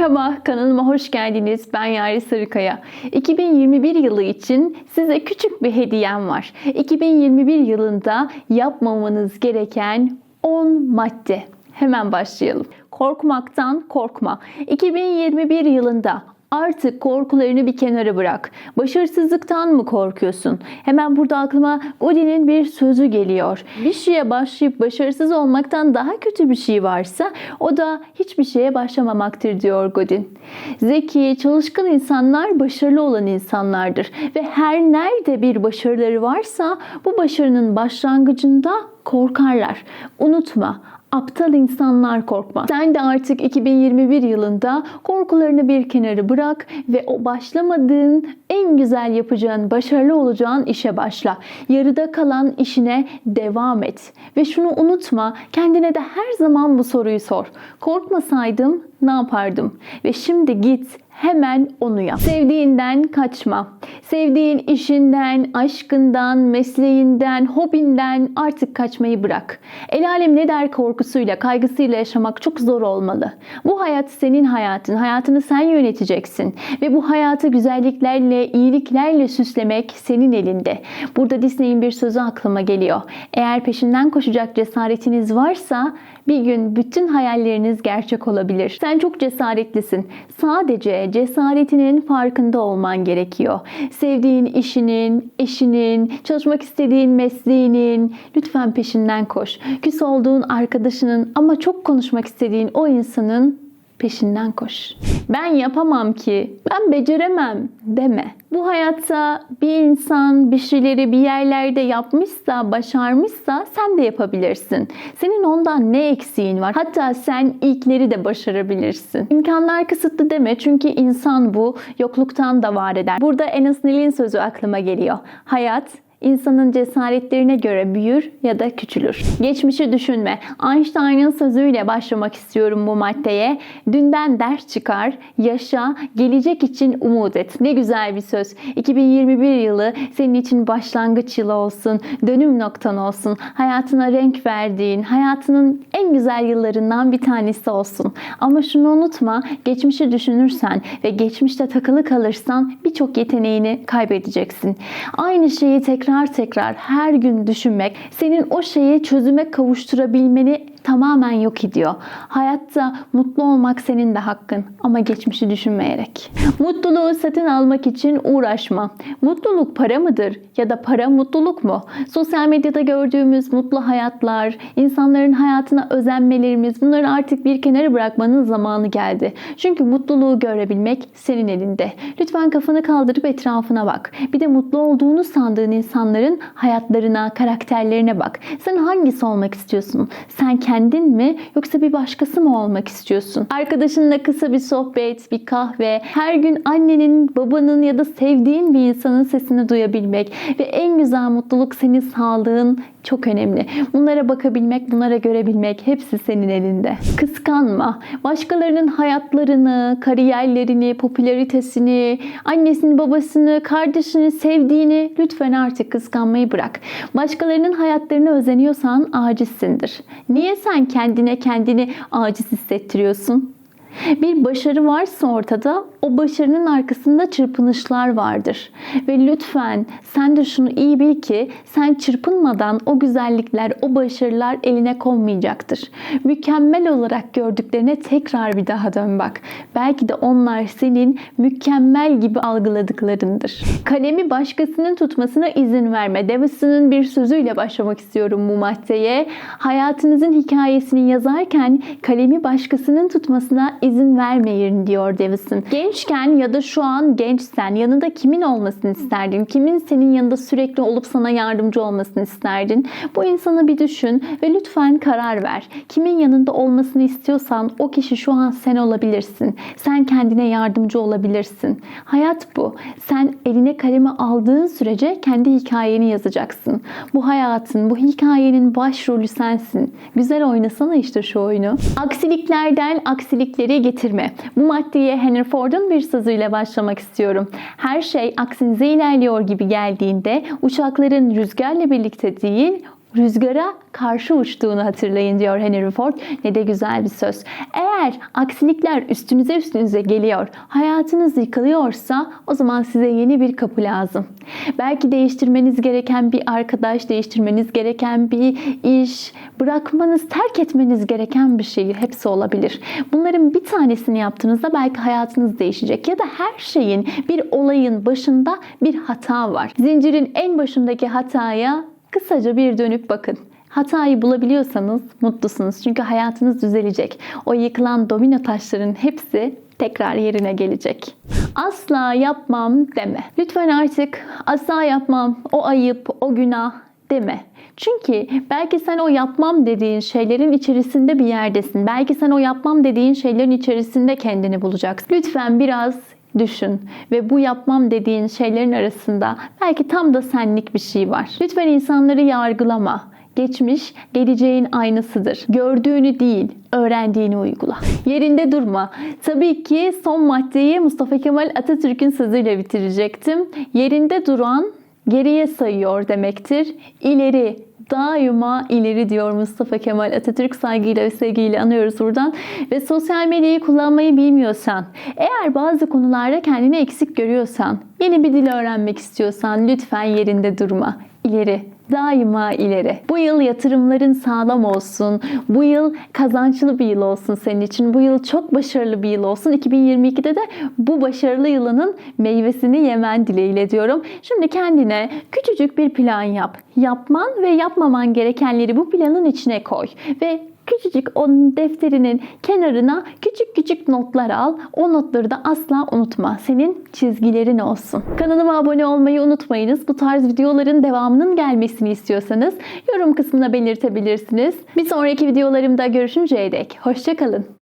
Merhaba, kanalıma hoş geldiniz. Ben Yari Sarıkaya. 2021 yılı için size küçük bir hediyem var. 2021 yılında yapmamanız gereken 10 madde. Hemen başlayalım. Korkmaktan korkma. 2021 yılında Artık korkularını bir kenara bırak. Başarısızlıktan mı korkuyorsun? Hemen burada aklıma Godin'in bir sözü geliyor. Bir şeye başlayıp başarısız olmaktan daha kötü bir şey varsa o da hiçbir şeye başlamamaktır diyor Godin. Zeki, çalışkan insanlar başarılı olan insanlardır ve her nerede bir başarıları varsa bu başarının başlangıcında korkarlar. Unutma, Aptal insanlar korkmaz. Sen de artık 2021 yılında korkularını bir kenara bırak ve o başlamadığın en güzel yapacağın, başarılı olacağın işe başla. Yarıda kalan işine devam et. Ve şunu unutma, kendine de her zaman bu soruyu sor. Korkmasaydım ne yapardım? Ve şimdi git hemen onu yap. Sevdiğinden kaçma. Sevdiğin işinden, aşkından, mesleğinden, hobinden artık kaçmayı bırak. El alem ne der korkusuyla, kaygısıyla yaşamak çok zor olmalı. Bu hayat senin hayatın. Hayatını sen yöneteceksin. Ve bu hayatı güzelliklerle, iyiliklerle süslemek senin elinde. Burada Disney'in bir sözü aklıma geliyor. Eğer peşinden koşacak cesaretiniz varsa bir gün bütün hayalleriniz gerçek olabilir. Sen çok cesaretlisin. Sadece cesaretinin farkında olman gerekiyor. Sevdiğin işinin, eşinin, çalışmak istediğin mesleğinin lütfen peşinden koş. Küs olduğun arkadaşının ama çok konuşmak istediğin o insanın peşinden koş. Ben yapamam ki, ben beceremem deme. Bu hayatta bir insan bir şeyleri bir yerlerde yapmışsa, başarmışsa sen de yapabilirsin. Senin ondan ne eksiğin var? Hatta sen ilkleri de başarabilirsin. İmkanlar kısıtlı deme çünkü insan bu yokluktan da var eder. Burada Enes Nil'in sözü aklıma geliyor. Hayat insanın cesaretlerine göre büyür ya da küçülür. Geçmişi düşünme. Einstein'ın sözüyle başlamak istiyorum bu maddeye. Dünden ders çıkar, yaşa, gelecek için umut et. Ne güzel bir söz. 2021 yılı senin için başlangıç yılı olsun, dönüm noktan olsun. Hayatına renk verdiğin, hayatının en güzel yıllarından bir tanesi olsun. Ama şunu unutma, geçmişi düşünürsen ve geçmişte takılı kalırsan birçok yeteneğini kaybedeceksin. Aynı şeyi tekrar tekrar tekrar her gün düşünmek senin o şeyi çözüme kavuşturabilmeni tamamen yok ediyor. Hayatta mutlu olmak senin de hakkın ama geçmişi düşünmeyerek. Mutluluğu satın almak için uğraşma. Mutluluk para mıdır ya da para mutluluk mu? Sosyal medyada gördüğümüz mutlu hayatlar, insanların hayatına özenmelerimiz bunları artık bir kenara bırakmanın zamanı geldi. Çünkü mutluluğu görebilmek senin elinde. Lütfen kafanı kaldırıp etrafına bak. Bir de mutlu olduğunu sandığın insanların hayatlarına, karakterlerine bak. Sen hangisi olmak istiyorsun? Sen kendin mi yoksa bir başkası mı olmak istiyorsun? Arkadaşınla kısa bir sohbet, bir kahve, her gün annenin, babanın ya da sevdiğin bir insanın sesini duyabilmek ve en güzel mutluluk senin sağlığın çok önemli. Bunlara bakabilmek, bunlara görebilmek hepsi senin elinde. Kıskanma. Başkalarının hayatlarını, kariyerlerini, popülaritesini, annesini, babasını, kardeşini, sevdiğini lütfen artık kıskanmayı bırak. Başkalarının hayatlarına özeniyorsan acizsindir. Niye sen kendine kendini aciz hissettiriyorsun? Bir başarı varsa ortada o başarının arkasında çırpınışlar vardır. Ve lütfen sen de şunu iyi bil ki sen çırpınmadan o güzellikler, o başarılar eline konmayacaktır. Mükemmel olarak gördüklerine tekrar bir daha dön bak. Belki de onlar senin mükemmel gibi algıladıklarındır. Kalemi başkasının tutmasına izin verme. Davidson'ın bir sözüyle başlamak istiyorum bu maddeye. Hayatınızın hikayesini yazarken kalemi başkasının tutmasına izin vermeyin diyor Davison. Gençken ya da şu an gençsen yanında kimin olmasını isterdin? Kimin senin yanında sürekli olup sana yardımcı olmasını isterdin? Bu insana bir düşün ve lütfen karar ver. Kimin yanında olmasını istiyorsan o kişi şu an sen olabilirsin. Sen kendine yardımcı olabilirsin. Hayat bu. Sen eline kalemi aldığın sürece kendi hikayeni yazacaksın. Bu hayatın, bu hikayenin başrolü sensin. Güzel oynasana işte şu oyunu. Aksiliklerden aksilikleri getirme. Bu maddeye Henry Ford'un bir sözüyle başlamak istiyorum. Her şey aksinize ilerliyor gibi geldiğinde uçakların rüzgarla birlikte değil, rüzgara karşı uçtuğunu hatırlayın diyor Henry Ford. Ne de güzel bir söz. Eğer aksilikler üstünüze üstünüze geliyor, hayatınız yıkılıyorsa o zaman size yeni bir kapı lazım. Belki değiştirmeniz gereken bir arkadaş, değiştirmeniz gereken bir iş, bırakmanız, terk etmeniz gereken bir şey hepsi olabilir. Bunların bir tanesini yaptığınızda belki hayatınız değişecek ya da her şeyin bir olayın başında bir hata var. Zincirin en başındaki hataya kısaca bir dönüp bakın. Hatayı bulabiliyorsanız mutlusunuz. Çünkü hayatınız düzelecek. O yıkılan domino taşların hepsi tekrar yerine gelecek. Asla yapmam deme. Lütfen artık asla yapmam, o ayıp, o günah deme. Çünkü belki sen o yapmam dediğin şeylerin içerisinde bir yerdesin. Belki sen o yapmam dediğin şeylerin içerisinde kendini bulacaksın. Lütfen biraz düşün ve bu yapmam dediğin şeylerin arasında belki tam da senlik bir şey var. Lütfen insanları yargılama. Geçmiş, geleceğin aynısıdır. Gördüğünü değil, öğrendiğini uygula. Yerinde durma. Tabii ki son maddeyi Mustafa Kemal Atatürk'ün sözüyle bitirecektim. Yerinde duran geriye sayıyor demektir. İleri, daima ileri diyor Mustafa Kemal Atatürk saygıyla ve sevgiyle anıyoruz buradan. Ve sosyal medyayı kullanmayı bilmiyorsan, eğer bazı konularda kendini eksik görüyorsan, yeni bir dil öğrenmek istiyorsan lütfen yerinde durma. İleri, daima ileri. Bu yıl yatırımların sağlam olsun. Bu yıl kazançlı bir yıl olsun senin için. Bu yıl çok başarılı bir yıl olsun. 2022'de de bu başarılı yılının meyvesini yemen dileğiyle diyorum. Şimdi kendine küçücük bir plan yap. Yapman ve yapmaman gerekenleri bu planın içine koy ve küçücük o defterinin kenarına küçük küçük notlar al. O notları da asla unutma. Senin çizgilerin olsun. Kanalıma abone olmayı unutmayınız. Bu tarz videoların devamının gelmesini istiyorsanız yorum kısmına belirtebilirsiniz. Bir sonraki videolarımda görüşünceye dek hoşçakalın.